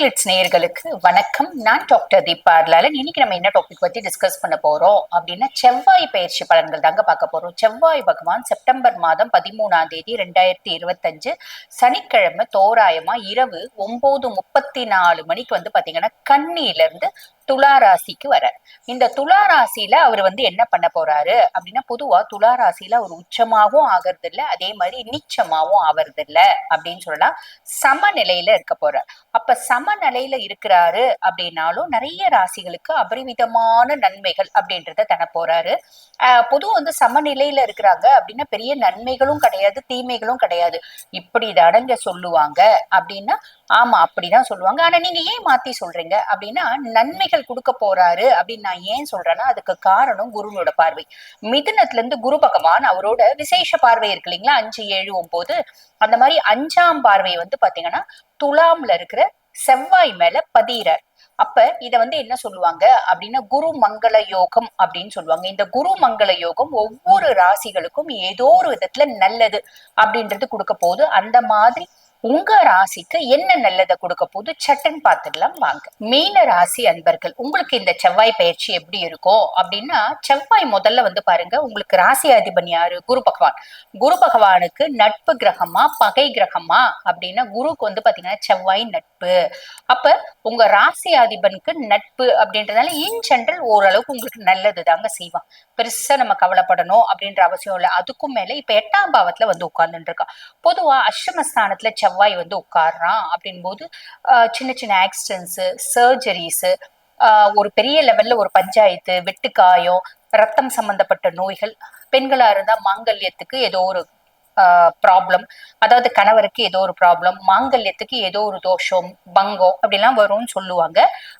Glitz நேயர்களுக்கு வணக்கம். நான் டாக்டர் தீபா அர்லாலன் இன்னைக்கு நம்ம என்ன டாபிக் பத்தி டிஸ்கஸ் பண்ண போறோம் அப்படின்னா செவ்வாய் பயிற்சி பலன்கள் தாங்க பார்க்க போறோம். செவ்வாய் பகவான் செப்டம்பர் மாதம் பதிமூணாம் தேதி ரெண்டாயிரத்தி இருபத்தஞ்சு சனிக்கிழமை தோராயமா இரவு ஒன்பது முப்பத்தி நாலு மணிக்கு வந்து பாத்தீங்கன்னா கன்னியில இருந்து துலா ராசிக்கு வர இந்த துலா ராசியில அவர் வந்து என்ன பண்ண போறாரு அப்படின்னா பொதுவா துலா ராசியில அவர் உச்சமாகவும் ஆகிறது இல்ல அதே மாதிரி நீச்சமாகவும் ஆவறது இல்ல அப்படின்னு சொல்லலாம். சமநிலையில இருக்க போறார். அப்ப சம சமநிலையில இருக்கிறாரு அப்படின்னாலும் நிறைய ராசிகளுக்கு அபரிமிதமான நன்மைகள் அப்படின்றத தர போறாரு. ஆஹ் வந்து சமநிலையில இருக்கிறாங்க அப்படின்னா பெரிய நன்மைகளும் கிடையாது தீமைகளும் கிடையாது. இப்படி அடங்க சொல்லுவாங்க அப்படின்னா ஆமா அப்படிதான் சொல்லுவாங்க. ஆனா நீங்க ஏன் மாத்தி சொல்றீங்க அப்படின்னா நன்மைகள் கொடுக்க போறாரு அப்படின்னு நான் ஏன் சொல்றேன்னா அதுக்கு காரணம் குருவோட பார்வை. மிதுனத்துல இருந்து குரு பகவான் அவரோட விசேஷ பார்வை இருக்கு இல்லைங்களா? அஞ்சு ஏழு ஒன்பது. அந்த மாதிரி அஞ்சாம் பார்வை வந்து பாத்தீங்கன்னா துலாம்ல இருக்கிற செவ்வாய் மேல பதியிறார். அப்ப இத வந்து என்ன சொல்லுவாங்க? அப்படின்னா குரு மங்கள யோகம் அப்படின்னு சொல்லுவாங்க. இந்த குரு மங்கள யோகம் ஒவ்வொரு ராசிகளுக்கும் ஏதோ ஒரு விதத்துல நல்லது அப்படின்றது கொடுக்க போகுது. அந்த மாதிரி உங்க ராசிக்கு என்ன நல்லதை கொடுக்க போது சட்டன் பார்த்துடலாம் வாங்க. மீன ராசி அன்பர்கள் உங்களுக்கு இந்த செவ்வாய் பயிற்சி எப்படி இருக்கும் அப்படின்னா செவ்வாய் முதல்ல வந்து பாருங்க உங்களுக்கு ராசி அதிபன் யாரு? குரு பகவான். குரு பகவானுக்கு நட்பு கிரகமா பகை கிரகமா அப்படின்னா குருக்கு வந்து பாத்தீங்கன்னா செவ்வாய் நட்பு. அப்ப உங்க ராசி அதிபனுக்கு நட்பு அப்படின்றதுனால இன் ஜென்ரல் ஓரளவுக்கு உங்களுக்கு நல்லது தாங்க செய்வான். பெருசா நம்ம கவலைப்படணும் அப்படின்ற அவசியம் இல்லை. அதுக்கும் மேல இப்ப எட்டாம் பாவத்துல வந்து உட்கார்ந்துட்டு இருக்கா. பொதுவா அஷ்டமஸ்தானத்துல செவ்வாய் வந்து உட்கார்றான் அப்படின் போது சின்ன சின்ன ஆக்சிடென்ட்ஸு சர்ஜரிஸு ஒரு பெரிய லெவல்ல ஒரு பஞ்சாயத்து வெட்டுக்காயம் ரத்தம் சம்பந்தப்பட்ட நோய்கள் பெண்களா இருந்தா மாங்கல்யத்துக்கு ஏதோ ஒரு ப்ராப்ளம் அதாவது கணவருக்கு ஏதோ ஒரு ப்ராப்ளம் மாங்கல்யத்துக்கு ஏதோ ஒரு தோஷம் பங்கம் அப்படிலாம் வரும்னு சொல்லுவாங்க.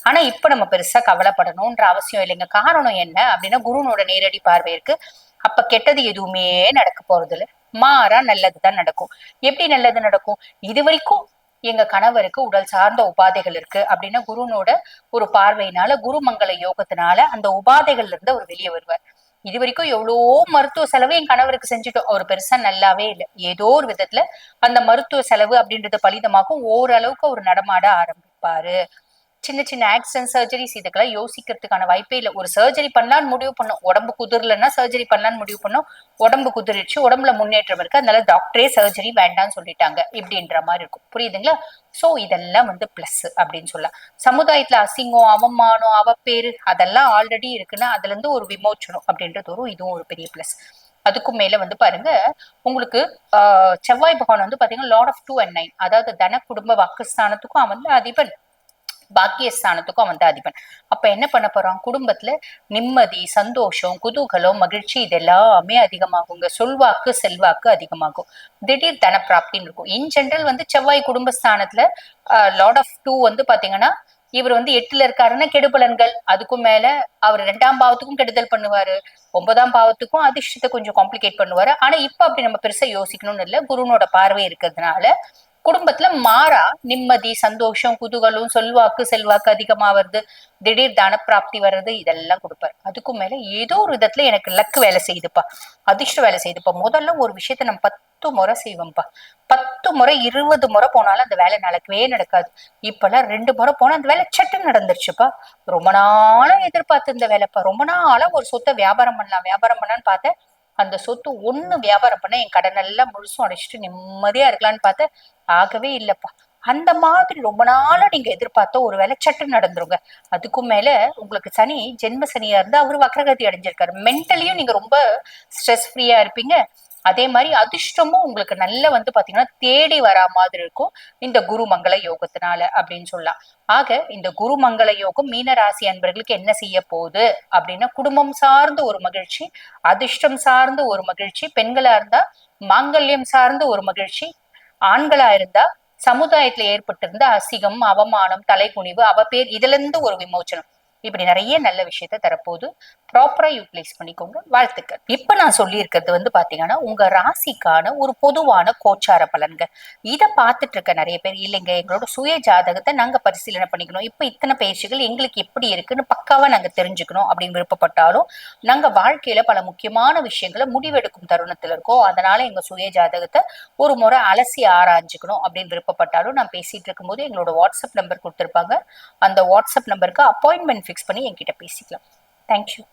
ஆனா இப்ப நம்ம பெருசா கவலைப்படணும்ன்ற அவசியம் இல்லைங்க. காரணம் என்ன அப்படின்னா குருனோட நேரடி பார்வை இருக்கு. அப்ப கெட்டது எதுவுமே நடக்க போறது இல்லை மாறா நல்லதுதான் நடக்கும். எப்படி நல்லது நடக்கும்? இது வரைக்கும் எங்க கணவருக்கு உடல் சார்ந்த உபாதைகள் இருக்கு அப்படின்னா குருனோட ஒரு பார்வையினால குருமங்கல யோகத்தினால அந்த உபாதைகள்ல இருந்து அவர் வெளியே வருவார். இது வரைக்கும் எவ்வளோ மருத்துவ செலவு என் கணவருக்கு செஞ்சுட்டோம். அவர் பெருசா நல்லாவே இல்லை. ஏதோ ஒரு விதத்துல அந்த மருத்துவ செலவு அப்படின்றது பலிதமாக்கும் ஓரளவுக்கு அவர் நடமாட ஆரம்பிப்பாரு. சின்ன சின்ன ஆக்சிடென்ட் சர்ஜரிஸ் இதுக்கெல்லாம் யோசிக்கிறதுக்கான வாய்ப்பே இல்லை. ஒரு சர்ஜரி பண்ணலான்னு முடிவு பண்ணும். உடம்பு குதிரலன்னா சர்ஜரி பண்ணலான்னு முடிவு பண்ணும். உடம்பு குதிரிச்சு உடம்புல முன்னேற்றம் இருக்கு. அதனால டாக்டரே சர்ஜரி வேண்டாம்னு சொல்லிட்டாங்க இப்படின்ற மாதிரி இருக்கும். புரியுதுங்களா? சோ இதெல்லாம் வந்து பிளஸ் அப்படின்னு சொல்லலாம். சமுதாயத்துல அசிங்கம் அவமானம் அவப்பேரு அதெல்லாம் ஆல்ரெடி இருக்குன்னா அதுல இருந்து ஒரு விமோச்சனம் அப்படின்றது ஒரு இதுவும் ஒரு பெரிய பிளஸ் அதுக்கும் மேல வந்து பாருங்க உங்களுக்கு ஆஹ் செவ்வாய் பகவான் வந்து பாத்தீங்கன்னா lord of two and nine அதாவது தன குடும்ப வாக்குஸ்தானத்துக்கும் அவன் வந்து அதிபன். பாக்கியஸ்தானத்துக்கும் அவன் தான் அதிபன். அப்ப என்ன பண்ண போறான்? குடும்பத்துல நிம்மதி சந்தோஷம் குதூகலம் மகிழ்ச்சி இதெல்லாமே அதிகமாகுங்க. சொல்வாக்கு செல்வாக்கு அதிகமாகும். திடீர் தன பிராப்தின்னு இருக்கும். இன் ஜென்ரல் வந்து செவ்வாய் குடும்பஸ்தானத்துல லார்ட் ஆஃப் டூ வந்து பாத்தீங்கன்னா இவர் வந்து எட்டுல இருக்காருன்னா கெடுபலன்கள் அதுக்கும் மேல அவர் ரெண்டாம் பாவத்துக்கும் கெடுதல் பண்ணுவாரு. ஒன்பதாம் பாவத்துக்கும் அதிர்ஷ்டத்தை கொஞ்சம் காம்ப்ளிகேட் பண்ணுவாரு. ஆனா இப்ப அப்படி நம்ம பெருசா யோசிக்கணும்னு இல்லை. குருனோட பார்வை இருக்கிறதுனால குடும்பத்துல மாறா நிம்மதி சந்தோஷம் குதூகலம் சொல்வாக்கு செல்வாக்கு அதிகமா வருது திடீர் தன பிராப்தி வர்றது இதெல்லாம் கொடுப்பாரு. அதுக்கும் மேல ஏதோ ஒரு விதத்துல எனக்கு லக்கு வேலை செய்யுதுப்பா அதிர்ஷ்டம் வேலை செய்யுதுப்பா முதல்ல ஒரு விஷயத்த நம்ம பத்து முறை செய்வோம்ப்பா. பத்து முறை இருபது முறை போனாலும் அந்த வேலை நடக்கவே நடக்காது. இப்பெல்லாம் ரெண்டு முறை போனா அந்த வேலை சட்டு நடந்துருச்சுப்பா. ரொம்ப நாளும் எதிர்பார்த்து இந்த வேலைப்பா. ரொம்ப நாளா ஒரு சொத்தை வியாபாரம் பண்ணலாம் வியாபாரம் பண்ணலான்னு பார்த்தேன். அந்த சொத்து ஒண்ணு வியாபாரம் பண்ண என் கடன் எல்லாம் முழுசும் அடைச்சிட்டு நிம்மதியா இருக்கலாம்னு பார்த்தேன். ஆகவே இல்லப்பா. அந்த மாதிரி ரொம்ப நாளா நீங்க எதிர்பார்த்த ஒரு வேலை சட்டு நடந்துருங்க. அதுக்கும் மேல உங்களுக்கு சனி ஜென்ம சனியா இருந்தா அவரு வக்ரகதி அடைஞ்சிருக்காரு. மென்டலியும் நீங்க ரொம்ப ஸ்ட்ரெஸ் ஃப்ரீயா இருப்பீங்க. அதே மாதிரி அதிர்ஷ்டமும் உங்களுக்கு நல்ல வந்து பாத்தீங்கன்னா தேடி வரா மாதிரி இருக்கும். இந்த குரு மங்கள யோகத்தினால அப்படின்னு சொல்லலாம். ஆக இந்த குரு மங்கள யோகம் மீன ராசி அன்பர்களுக்கு என்ன செய்ய போகுது? அப்படின்னா குடும்பம் சார்ந்த ஒரு மகிழ்ச்சி அதிர்ஷ்டம் சார்ந்த ஒரு மகிழ்ச்சி பெண்களா இருந்தா மாங்கல்யம் சார்ந்த ஒரு மகிழ்ச்சி ஆண்களா இருந்தா சமுதாயத்துல ஏற்பட்டிருந்த அசிகம் அவமானம் தலைக்குனிவு அவ பேர் இதுல இருந்து ஒரு விமோச்சனம். இப்படி நிறைய நல்ல விஷயத்த தரப்போகுது. ப்ராப்பராக யூட்டிலைஸ் பண்ணிக்கோங்க. வாழ்த்துக்கள். இப்போ நான் சொல்லியிருக்கிறது வந்து பார்த்தீங்கன்னா உங்கள் ராசிக்கான ஒரு பொதுவான கோச்சார பலன்கள். இதை பார்த்துட்டு இருக்க நிறைய பேர் இல்லைங்க எங்களோட சுய ஜாதகத்தை நாங்கள் பரிசீலனை பண்ணிக்கணும். இப்போ இத்தனை பயிற்சிகள் எங்களுக்கு எப்படி இருக்குன்னு பக்காவாக நாங்கள் தெரிஞ்சுக்கணும் அப்படின்னு விருப்பப்பட்டாலும் நாங்கள் வாழ்க்கையில் பல முக்கியமான விஷயங்களை முடிவெடுக்கும் தருணத்தில் இருக்கோம் அதனால் எங்கள் சுய ஜாதகத்தை ஒரு முறை அலசி ஆராய்ஞ்சிக்கணும் அப்படின்னு விருப்பப்பட்டாலும் நான் பேசிகிட்டு இருக்கும்போது எங்களோட வாட்ஸ்அப் நம்பர் கொடுத்துருப்பாங்க. அந்த வாட்ஸ்அப் நம்பருக்கு அப்பாயின்மெண்ட் ஃபிக்ஸ் பண்ணி என்கிட்ட பேசிக்கலாம். தேங்க்யூ